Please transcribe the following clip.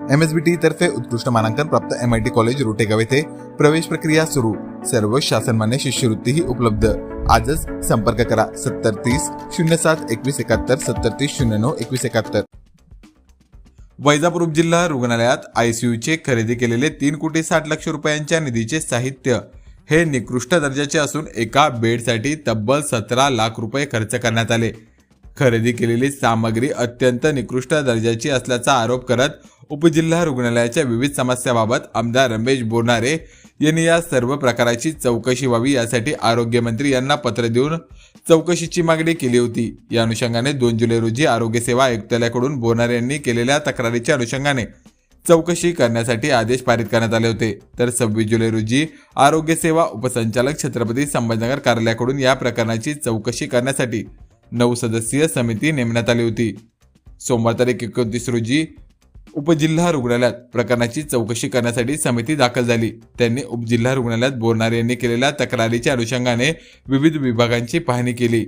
M S बी T तर्फे उत्कृष्ट मानांकन प्राप्त M I T college Rotegaon येथे प्रवेश प्रक्रिया सुरू. सर्व शासनमान्य शिष्यवृत्तीही उपलब्ध. आजच संपर्क करा सत्तर तीस शून्य सात एकवीस एकाहत्तर सत्तर तीस शून्य नऊ एकवीस एकाहत्तर. वैजापूर उपजिल्हा रुग्णालयात आयसीयूचे खरेदी केलेले तीन कोटी साठ लक्ष रुपयांच्या निधीचे साहित्य. हे निकृष्ट दर्जाचे असून एका बेडसाठी तब्बल सतरा लाख रुपये खर्च करण्यात आले. खरेदी केलेली सामग्री अत्यंत निकृष्ट दर्जाची असल्याचा आरोप करत उपजिल्हा रुग्णालयाच्या विविध समस्याबाबत आमदार रमेश बोरणारे यांनी या सर्व प्रकाराची चौकशी व्हावी यासाठी आरोग्यमंत्री यांना पत्र देऊन चौकशीची मागणी केली होती. या अनुषंगाने दोन जुलै रोजी आरोग्य सेवा आयुक्तालयाकडून बोरणारे यांनी केलेल्या तक्रारीच्या अनुषंगाने चौकशी करण्यासाठी आदेश पारित करण्यात आले होते. तर सव्वीस जुलै रोजी आरोग्य सेवा उपसंचालक छत्रपती संभाजीनगर कार्यालयाकडून या प्रकरणाची चौकशी करण्यासाठी नऊ सदस्यीय समिती नेमण्यात आली होती. सोमवार तारीख एकोणतीस रोजी उपजिल्हा रुग्णालयात प्रकरणाची चौकशी करण्यासाठी समिती दाखल झाली. त्यांनी उपजिल्हा रुग्णालयात बोरणारे यांनी केलेल्या तक्रारीच्या अनुषंगाने विविध विभागांची पाहणी केली.